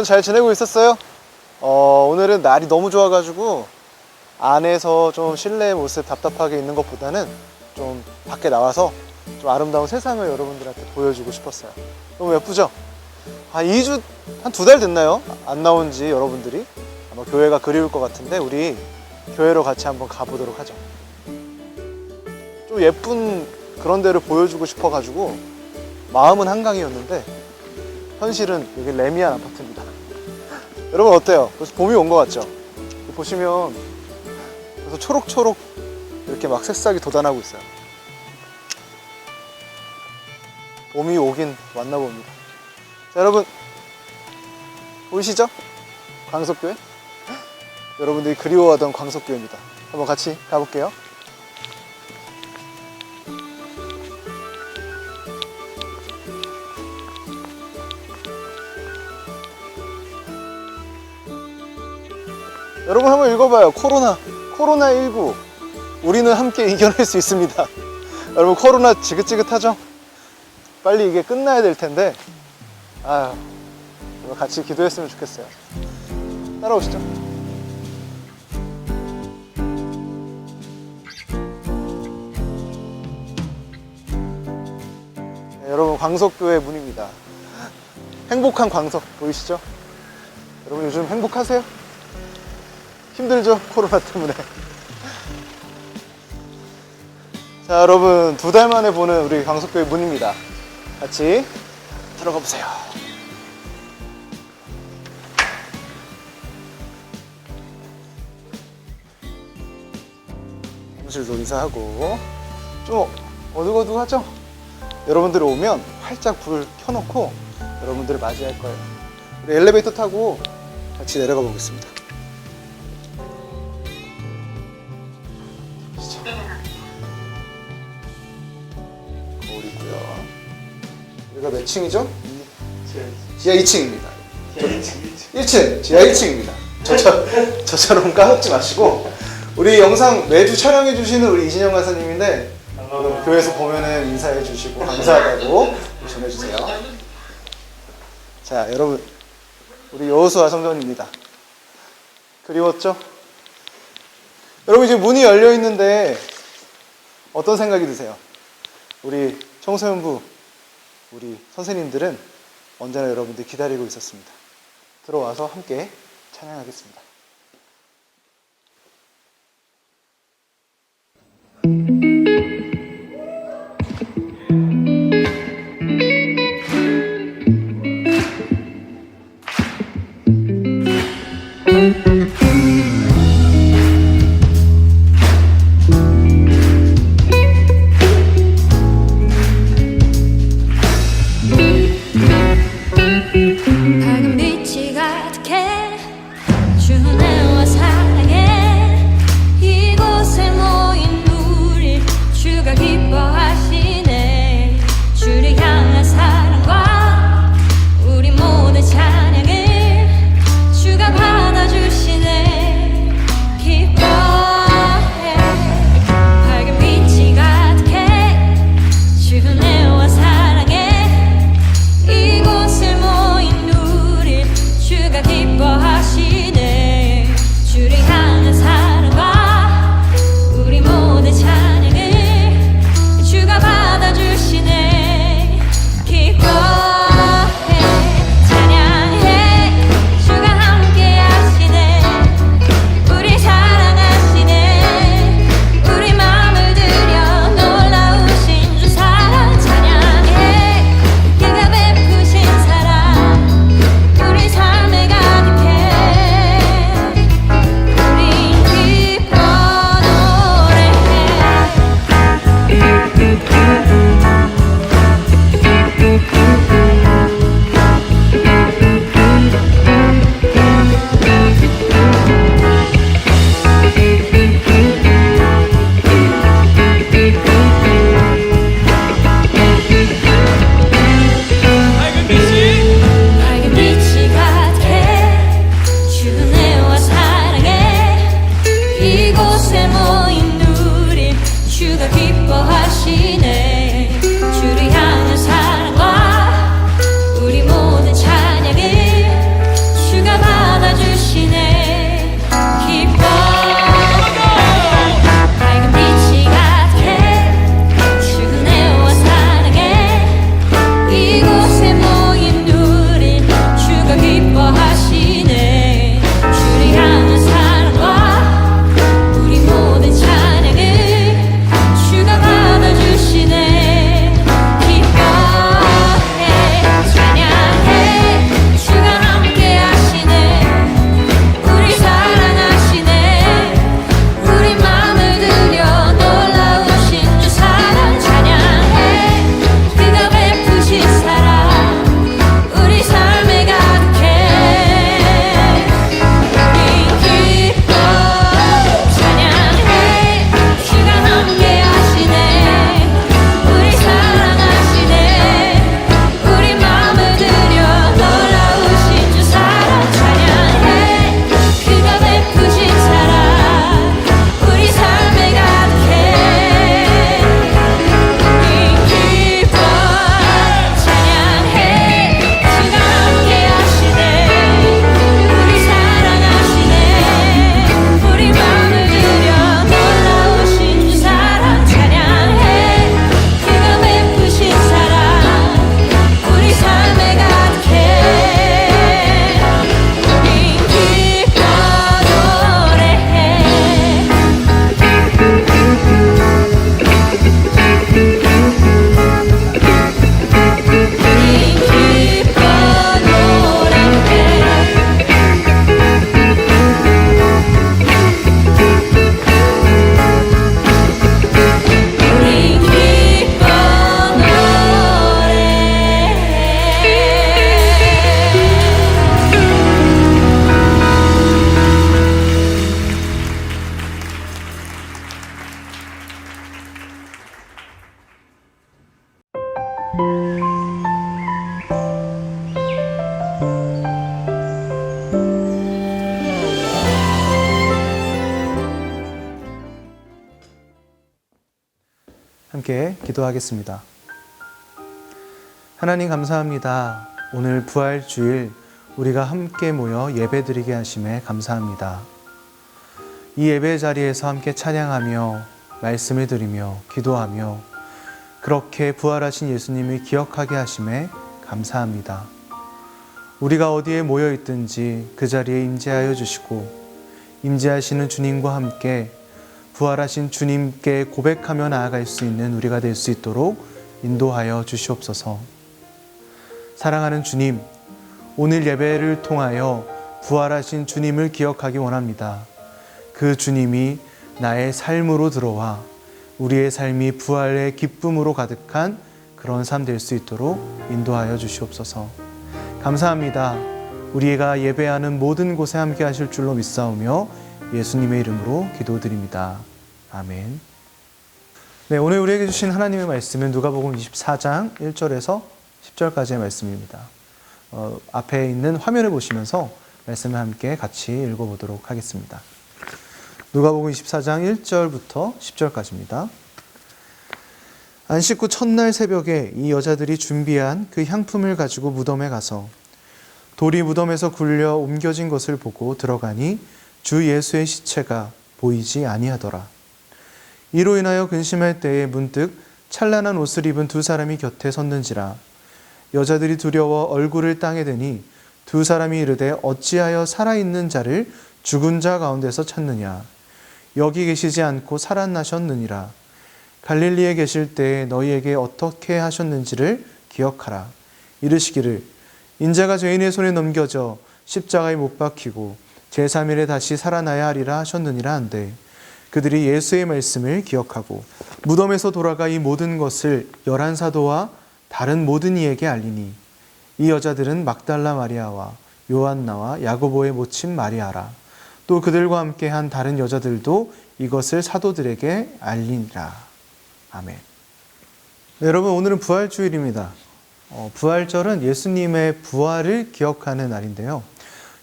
여러분 잘 지내고 있었어요? 어, 오늘은 날이 너무 좋아가지고 안에서 좀 실내 모습 답답하게 있는 것보다는 좀 밖에 나와서 좀 아름다운 세상을 여러분들한테 보여주고 싶었어요. 너무 예쁘죠? 한 2주, 한 두 달 됐나요? 안 나온 지 여러분들이? 아마 교회가 그리울 것 같은데 우리 교회로 같이 한번 가보도록 하죠. 좀 예쁜 그런 데를 보여주고 싶어가지고 마음은 한강이었는데 현실은 여기 레미안 아파트입니다. 여러분 어때요? 벌써 봄이 온 것 같죠? 보시면 그래서 초록초록 이렇게 막 새싹이 돋아나고 있어요. 봄이 오긴 왔나 봅니다. 자, 여러분 보이시죠? 광석교회? 여러분들이 그리워하던 광석교회입니다. 한번 같이 가볼게요. 읽어봐요. 코로나, 코로나19. 우리는 함께 이겨낼 수 있습니다. 여러분 코로나 지긋지긋하죠? 빨리 이게 끝나야 될 텐데, 여러분 같이 기도했으면 좋겠어요. 따라오시죠. 네, 여러분 광석교회 문입니다. 행복한 광석 보이시죠? 여러분 요즘 행복하세요? 힘들죠? 코로나 때문에. 자, 여러분, 두 달 만에 보는 우리 강석교회 문입니다. 같이 들어가 보세요. 사무실도 인사하고, 좀 어둑어둑하죠? 여러분들이 오면 활짝 불 켜놓고 여러분들을 맞이할 거예요. 우리 엘리베이터 타고 같이 내려가 보겠습니다. 여기가 몇 층이죠? 지하 2층입니다. 1층, 지하 1층입니다. 저처럼, 저처럼 까먹지 마시고 우리 영상 매주 촬영해 주시는 우리 이진영 간사님인데 오늘 교회에서 보면은 인사해 주시고 감사하다고 전해주세요. 자, 여러분 우리 여호수아 성전입니다. 그리웠죠? 여러분 이제 문이 열려 있는데 어떤 생각이 드세요? 우리 청소년부 우리 선생님들은 언제나 여러분들 기다리고 있었습니다. 들어와서 함께 찬양하겠습니다. 기도하겠습니다. 하나님 감사합니다. 오늘 부활 주일 우리가 함께 모여 예배드리게 하심에 감사합니다. 이 예배 자리에서 함께 찬양하며 말씀을 드리며 기도하며 그렇게 부활하신 예수님을 기억하게 하심에 감사합니다. 우리가 어디에 모여 있든지 그 자리에 임재하여 주시고 임재하시는 주님과 함께 부활하신 주님께 고백하며 나아갈 수 있는 우리가 될 수 있도록 인도하여 주시옵소서. 사랑하는 주님, 오늘 예배를 통하여 부활하신 주님을 기억하기 원합니다. 그 주님이 나의 삶으로 들어와 우리의 삶이 부활의 기쁨으로 가득한 그런 삶 될 수 있도록 인도하여 주시옵소서. 감사합니다. 우리가 예배하는 모든 곳에 함께 하실 줄로 믿사오며 예수님의 이름으로 기도드립니다. 아멘. 네, 오늘 우리에게 주신 하나님의 말씀은 누가복음 24장 1절에서 10절까지의 말씀입니다. 어, 앞에 있는 화면을 보시면서 말씀을 함께 같이 읽어보도록 하겠습니다. 누가복음 24장 1절부터 10절까지입니다. 안식 후 첫날 새벽에 이 여자들이 준비한 그 향품을 가지고 무덤에 가서 돌이 무덤에서 굴려 옮겨진 것을 보고 들어가니 주 예수의 시체가 보이지 아니하더라. 이로 인하여 근심할 때에 문득 찬란한 옷을 입은 두 사람이 곁에 섰는지라. 여자들이 두려워 얼굴을 땅에 대니 두 사람이 이르되 어찌하여 살아있는 자를 죽은 자 가운데서 찾느냐? 여기 계시지 않고 살아나셨느니라. 갈릴리에 계실 때에 너희에게 어떻게 하셨는지를 기억하라. 이르시기를 인자가 죄인의 손에 넘겨져 십자가에 못 박히고 제3일에 다시 살아나야 하리라 하셨느니라 한데 그들이 예수의 말씀을 기억하고 무덤에서 돌아가 이 모든 것을 열한 사도와 다른 모든 이에게 알리니 이 여자들은 막달라 마리아와 요한나와 야고보의 모친 마리아라. 또 그들과 함께 한 다른 여자들도 이것을 사도들에게 알리니라. 아멘. 네, 여러분 오늘은 부활 주일입니다. 어, 부활절은 예수님의 부활을 기억하는 날인데요.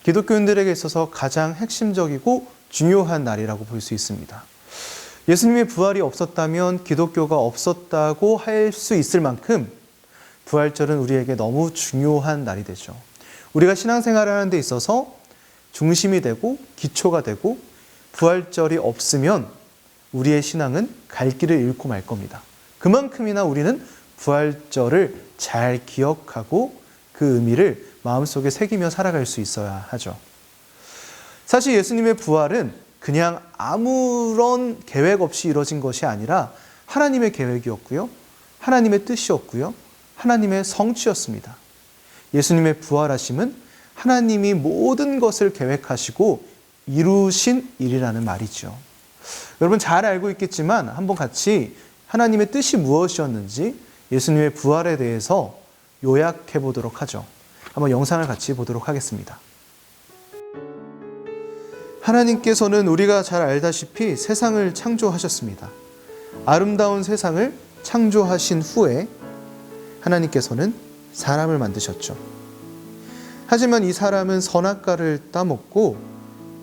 기독교인들에게 있어서 가장 핵심적이고 중요한 날이라고 볼 수 있습니다. 예수님의 부활이 없었다면 기독교가 없었다고 할 수 있을 만큼 부활절은 우리에게 너무 중요한 날이 되죠. 우리가 신앙생활을 하는 데 있어서 중심이 되고 기초가 되고 부활절이 없으면 우리의 신앙은 갈 길을 잃고 말 겁니다. 그만큼이나 우리는 부활절을 잘 기억하고 그 의미를 마음속에 새기며 살아갈 수 있어야 하죠. 사실 예수님의 부활은 그냥 아무런 계획 없이 이루어진 것이 아니라 하나님의 계획이었고요. 하나님의 뜻이었고요. 하나님의 성취였습니다. 예수님의 부활하심은 하나님이 모든 것을 계획하시고 이루신 일이라는 말이죠. 여러분 잘 알고 있겠지만 한번 같이 하나님의 뜻이 무엇이었는지 예수님의 부활에 대해서 요약해 보도록 하죠. 한번 영상을 같이 보도록 하겠습니다. 하나님께서는 우리가 잘 알다시피 세상을 창조하셨습니다. 아름다운 세상을 창조하신 후에 하나님께서는 사람을 만드셨죠. 하지만 이 사람은 선악과를 따먹고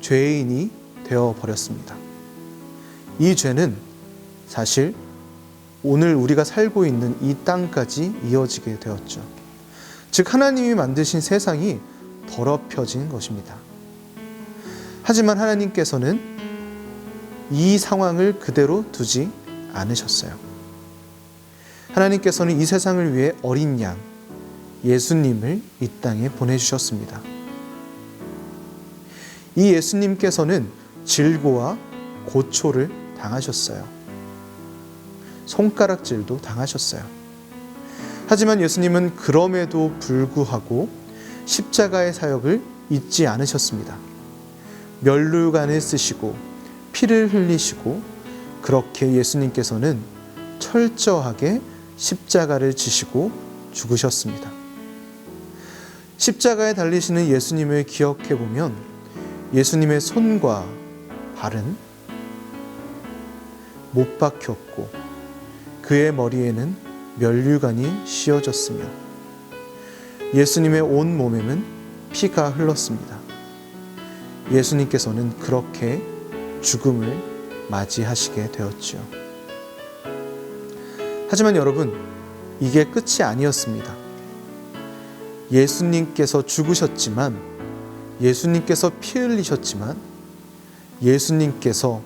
죄인이 되어 버렸습니다. 이 죄는 사실 오늘 우리가 살고 있는 이 땅까지 이어지게 되었죠. 즉, 하나님이 만드신 세상이 더럽혀진 것입니다. 하지만 하나님께서는 이 상황을 그대로 두지 않으셨어요. 하나님께서는 이 세상을 위해 어린 양, 예수님을 이 땅에 보내주셨습니다. 이 예수님께서는 질고와 고초를 당하셨어요. 손가락질도 당하셨어요. 하지만 예수님은 그럼에도 불구하고 십자가의 사역을 잊지 않으셨습니다. 멸류관을 쓰시고 피를 흘리시고 그렇게 예수님께서는 철저하게 십자가를 지시고 죽으셨습니다. 십자가에 달리시는 예수님을 기억해 보면 예수님의 손과 발은 못 박혔고 그의 머리에는 면류관이 씌어졌으며 예수님의 온 몸에는 피가 흘렀습니다. 예수님께서는 그렇게 죽음을 맞이하시게 되었지요. 하지만 여러분, 이게 끝이 아니었습니다. 예수님께서 죽으셨지만, 예수님께서 피 흘리셨지만, 예수님께서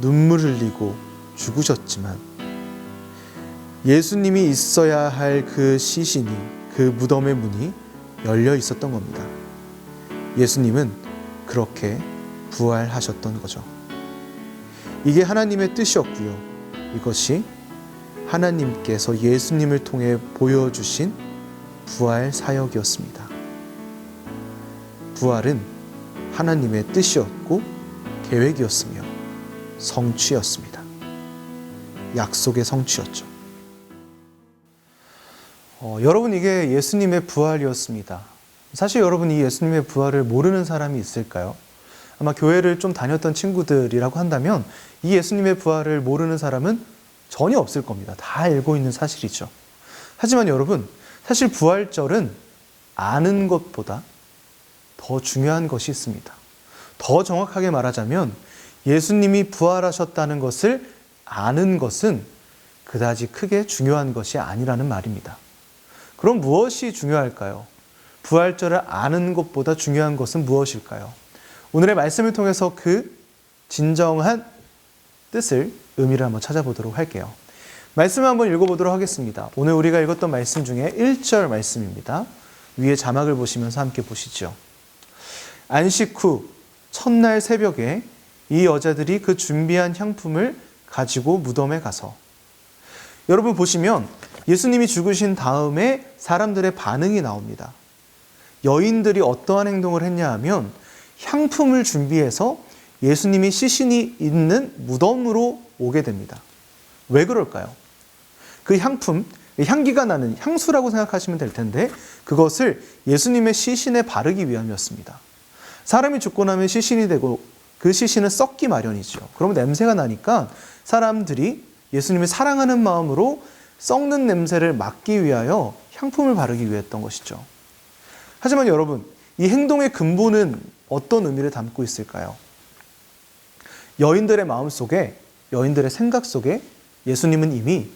눈물 흘리고 죽으셨지만, 예수님이 있어야 할 그 시신이, 그 무덤의 문이 열려 있었던 겁니다. 예수님은 그렇게 부활하셨던 거죠. 이게 하나님의 뜻이었고요. 이것이 하나님께서 예수님을 통해 보여주신 부활 사역이었습니다. 부활은 하나님의 뜻이었고 계획이었으며 성취였습니다. 약속의 성취였죠. 어, 여러분 이게 예수님의 부활이었습니다. 사실 여러분 이 예수님의 부활을 모르는 사람이 있을까요? 아마 교회를 좀 다녔던 친구들이라고 한다면 이 예수님의 부활을 모르는 사람은 전혀 없을 겁니다. 다 알고 있는 사실이죠. 하지만 여러분, 사실 부활절은 아는 것보다 더 중요한 것이 있습니다. 더 정확하게 말하자면 예수님이 부활하셨다는 것을 아는 것은 그다지 크게 중요한 것이 아니라는 말입니다. 그럼 무엇이 중요할까요? 부활절을 아는 것보다 중요한 것은 무엇일까요? 오늘의 말씀을 통해서 그 진정한 뜻을 의미를 한번 찾아보도록 할게요. 말씀을 한번 읽어보도록 하겠습니다. 오늘 우리가 읽었던 말씀 중에 1절 말씀입니다. 위에 자막을 보시면서 함께 보시죠. 안식 후 첫날 새벽에 이 여자들이 그 준비한 향품을 가지고 무덤에 가서 여러분 보시면 예수님이 죽으신 다음에 사람들의 반응이 나옵니다. 여인들이 어떠한 행동을 했냐 하면 향품을 준비해서 예수님이 시신이 있는 무덤으로 오게 됩니다. 왜 그럴까요? 그 향품, 향기가 나는 향수라고 생각하시면 될 텐데 그것을 예수님의 시신에 바르기 위함이었습니다. 사람이 죽고 나면 시신이 되고 그 시신은 썩기 마련이죠. 그러면 냄새가 나니까 사람들이 예수님을 사랑하는 마음으로 썩는 냄새를 막기 위하여 향품을 바르기 위했던 것이죠. 하지만 여러분, 이 행동의 근본은 어떤 의미를 담고 있을까요? 여인들의 마음 속에, 여인들의 생각 속에 예수님은 이미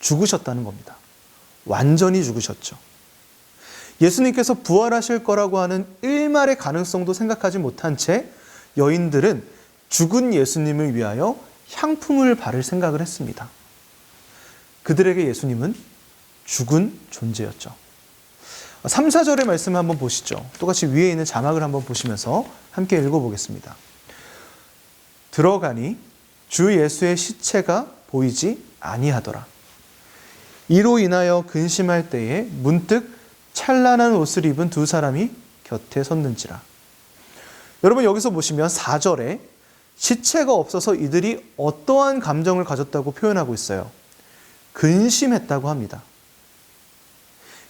죽으셨다는 겁니다. 완전히 죽으셨죠. 예수님께서 부활하실 거라고 하는 일말의 가능성도 생각하지 못한 채 여인들은 죽은 예수님을 위하여 향품을 바를 생각을 했습니다. 그들에게 예수님은 죽은 존재였죠. 3, 4절의 말씀을 한번 보시죠. 똑같이 위에 있는 자막을 한번 보시면서 함께 읽어보겠습니다. 들어가니 주 예수의 시체가 보이지 아니하더라. 이로 인하여 근심할 때에 문득 찬란한 옷을 입은 두 사람이 곁에 섰는지라. 여러분 여기서 보시면 4절에 시체가 없어서 이들이 어떠한 감정을 가졌다고 표현하고 있어요. 근심했다고 합니다.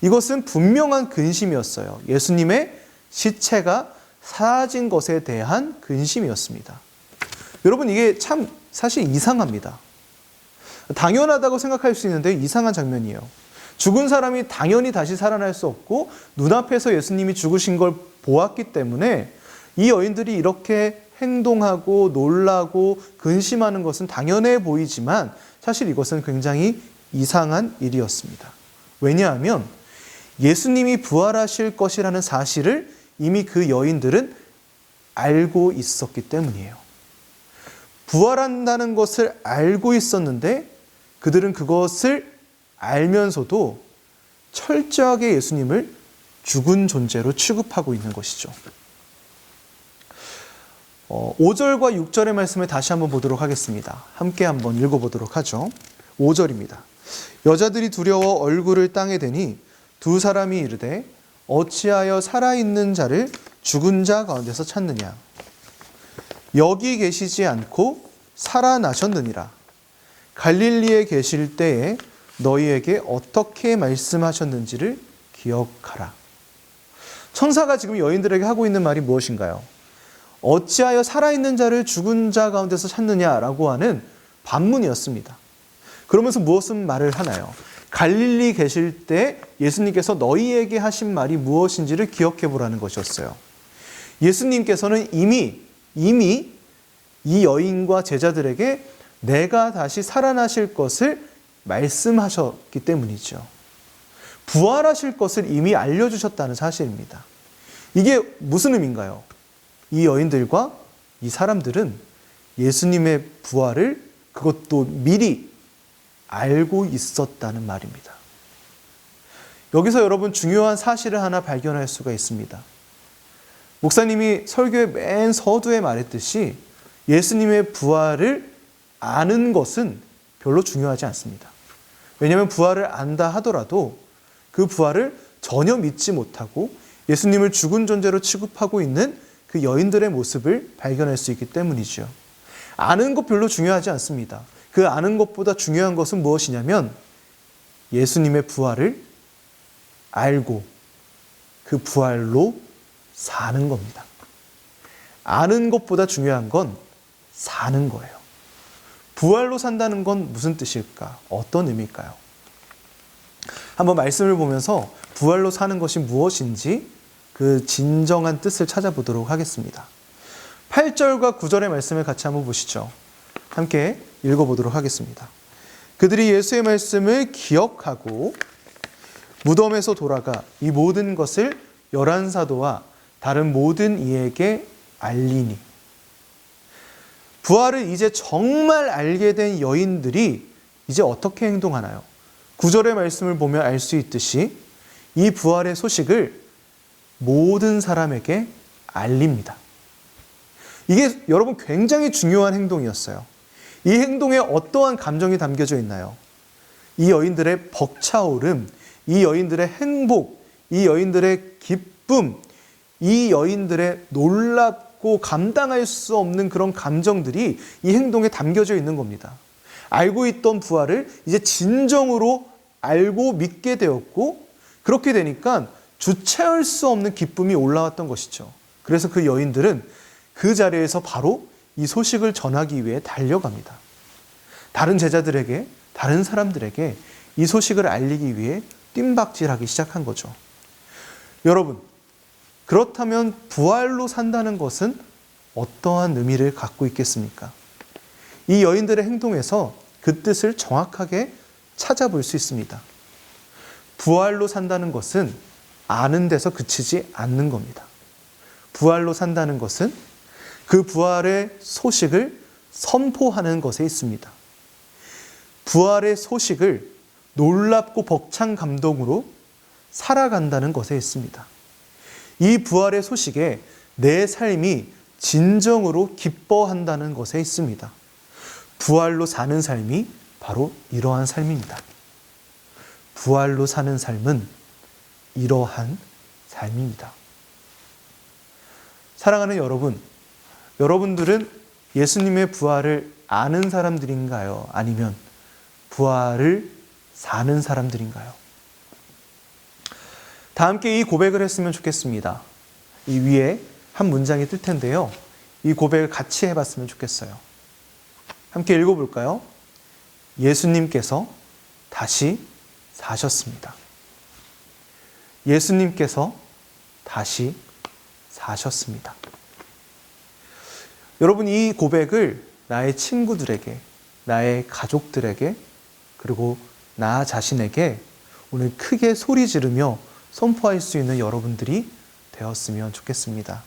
이것은 분명한 근심이었어요. 예수님의 시체가 사라진 것에 대한 근심이었습니다. 여러분, 이게 참 사실 이상합니다. 당연하다고 생각할 수 있는데 이상한 장면이에요. 죽은 사람이 당연히 다시 살아날 수 없고 눈앞에서 예수님이 죽으신 걸 보았기 때문에 이 여인들이 이렇게 행동하고 놀라고 근심하는 것은 당연해 보이지만 사실 이것은 굉장히 이상한 일이었습니다. 왜냐하면 예수님이 부활하실 것이라는 사실을 이미 그 여인들은 알고 있었기 때문이에요. 부활한다는 것을 알고 있었는데 그들은 그것을 알면서도 철저하게 예수님을 죽은 존재로 취급하고 있는 것이죠. 어, 5절과 6절의 말씀을 다시 한번 보도록 하겠습니다. 함께 한번 읽어보도록 하죠. 5절입니다. 여자들이 두려워 얼굴을 땅에 대니 두 사람이 이르되 어찌하여 살아있는 자를 죽은 자 가운데서 찾느냐 여기 계시지 않고 살아나셨느니라 갈릴리에 계실 때에 너희에게 어떻게 말씀하셨는지를 기억하라 천사가 지금 여인들에게 하고 있는 말이 무엇인가요? 어찌하여 살아있는 자를 죽은 자 가운데서 찾느냐라고 하는 반문이었습니다. 그러면서 무엇은 말을 하나요? 갈릴리 계실 때 예수님께서 너희에게 하신 말이 무엇인지를 기억해 보라는 것이었어요. 예수님께서는 이미 이미 이 여인과 제자들에게 내가 다시 살아나실 것을 말씀하셨기 때문이죠. 부활하실 것을 이미 알려주셨다는 사실입니다. 이게 무슨 의미인가요? 이 여인들과 이 사람들은 예수님의 부활을 그것도 미리 알고 있었다는 말입니다. 여기서 여러분 중요한 사실을 하나 발견할 수가 있습니다. 목사님이 설교의 맨 서두에 말했듯이 예수님의 부활을 아는 것은 별로 중요하지 않습니다. 왜냐하면 부활을 안다 하더라도 그 부활을 전혀 믿지 못하고 예수님을 죽은 존재로 취급하고 있는 그 여인들의 모습을 발견할 수 있기 때문이죠. 아는 것 별로 중요하지 않습니다. 그 아는 것보다 중요한 것은 무엇이냐면 예수님의 부활을 알고 그 부활로 사는 겁니다. 아는 것보다 중요한 건 사는 거예요. 부활로 산다는 건 무슨 뜻일까? 어떤 의미일까요? 한번 말씀을 보면서 부활로 사는 것이 무엇인지 그 진정한 뜻을 찾아보도록 하겠습니다. 8절과 9절의 말씀을 같이 한번 보시죠. 함께 읽어보도록 하겠습니다. 그들이 예수의 말씀을 기억하고 무덤에서 돌아가 이 모든 것을 열한 사도와 다른 모든 이에게 알리니 부활을 이제 정말 알게 된 여인들이 이제 어떻게 행동하나요? 구절의 말씀을 보면 알 수 있듯이 이 부활의 소식을 모든 사람에게 알립니다. 이게 여러분 굉장히 중요한 행동이었어요. 이 행동에 어떠한 감정이 담겨져 있나요? 이 여인들의 벅차오름, 이 여인들의 행복, 이 여인들의 기쁨, 이 여인들의 놀랍고 감당할 수 없는 그런 감정들이 이 행동에 담겨져 있는 겁니다. 알고 있던 부활을 이제 진정으로 알고 믿게 되었고 그렇게 되니까 주체할 수 없는 기쁨이 올라왔던 것이죠. 그래서 그 여인들은 그 자리에서 바로 이 소식을 전하기 위해 달려갑니다. 다른 제자들에게, 다른 사람들에게 이 소식을 알리기 위해 뜀박질하기 시작한 거죠. 여러분, 그렇다면 부활로 산다는 것은 어떠한 의미를 갖고 있겠습니까? 이 여인들의 행동에서 그 뜻을 정확하게 찾아볼 수 있습니다. 부활로 산다는 것은 아는 데서 그치지 않는 겁니다. 부활로 산다는 것은 그 부활의 소식을 선포하는 것에 있습니다. 부활의 소식을 놀랍고 벅찬 감동으로 살아간다는 것에 있습니다. 이 부활의 소식에 내 삶이 진정으로 기뻐한다는 것에 있습니다. 부활로 사는 삶이 바로 이러한 삶입니다. 부활로 사는 삶은 이러한 삶입니다. 사랑하는 여러분, 여러분들은 예수님의 부활을 아는 사람들인가요? 아니면 부활을 사는 사람들인가요? 다 함께 이 고백을 했으면 좋겠습니다. 이 위에 한 문장이 뜰 텐데요. 이 고백을 같이 해봤으면 좋겠어요. 함께 읽어볼까요? 예수님께서 다시 사셨습니다. 예수님께서 다시 사셨습니다. 여러분, 이 고백을 나의 친구들에게, 나의 가족들에게, 그리고 나 자신에게 오늘 크게 소리 지르며 선포할 수 있는 여러분들이 되었으면 좋겠습니다.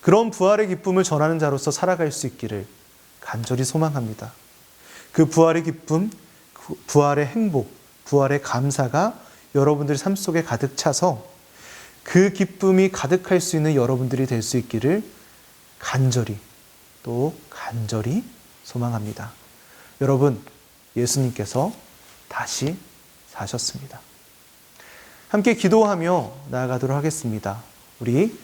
그런 부활의 기쁨을 전하는 자로서 살아갈 수 있기를 간절히 소망합니다. 그 부활의 기쁨, 그 부활의 행복, 부활의 감사가 여러분들 삶 속에 가득 차서 그 기쁨이 가득할 수 있는 여러분들이 될 수 있기를 간절히 또 간절히 소망합니다. 여러분, 예수님께서 다시 사셨습니다. 함께 기도하며 나아가도록 하겠습니다. 우리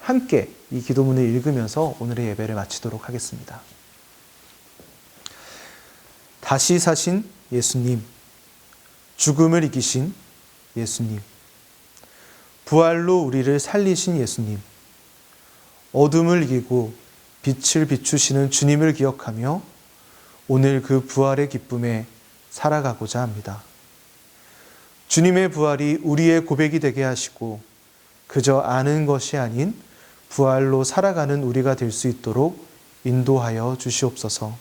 함께 이 기도문을 읽으면서 오늘의 예배를 마치도록 하겠습니다. 다시 사신 예수님, 죽음을 이기신 예수님, 부활로 우리를 살리신 예수님, 어둠을 이기고 빛을 비추시는 주님을 기억하며 오늘 그 부활의 기쁨에 살아가고자 합니다. 주님의 부활이 우리의 고백이 되게 하시고 그저 아는 것이 아닌 부활로 살아가는 우리가 될 수 있도록 인도하여 주시옵소서.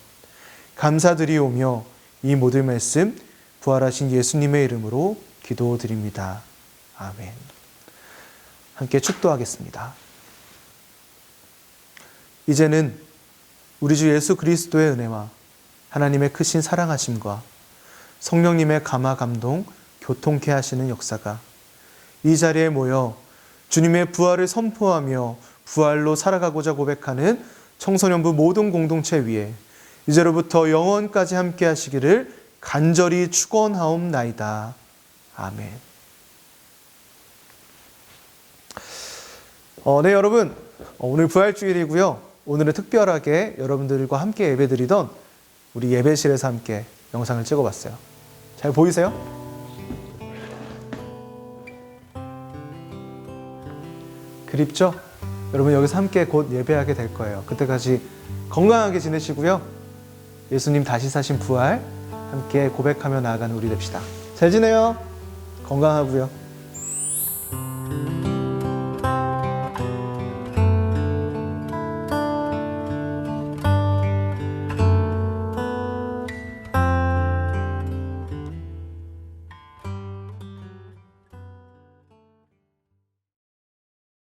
감사드리오며 이 모든 말씀 부활하신 예수님의 이름으로 기도드립니다. 아멘. 함께 축도하겠습니다. 이제는 우리 주 예수 그리스도의 은혜와 하나님의 크신 사랑하심과 성령님의 감화 감동 교통케 하시는 역사가 이 자리에 모여 주님의 부활을 선포하며 부활로 살아가고자 고백하는 청소년부 모든 공동체 위에 이제로부터 영원까지 함께 하시기를 간절히 축원하옵나이다. 아멘. 어, 네 여러분 어, 오늘 부활주일이고요. 오늘은 특별하게 여러분들과 함께 예배드리던 우리 예배실에서 함께 영상을 찍어봤어요. 잘 보이세요? 그립죠? 여러분 여기서 함께 곧 예배하게 될 거예요. 그때까지 건강하게 지내시고요. 예수님 다시 사신 부활 함께 고백하며 나아가는 우리 됩시다. 잘 지내요. 건강하고요.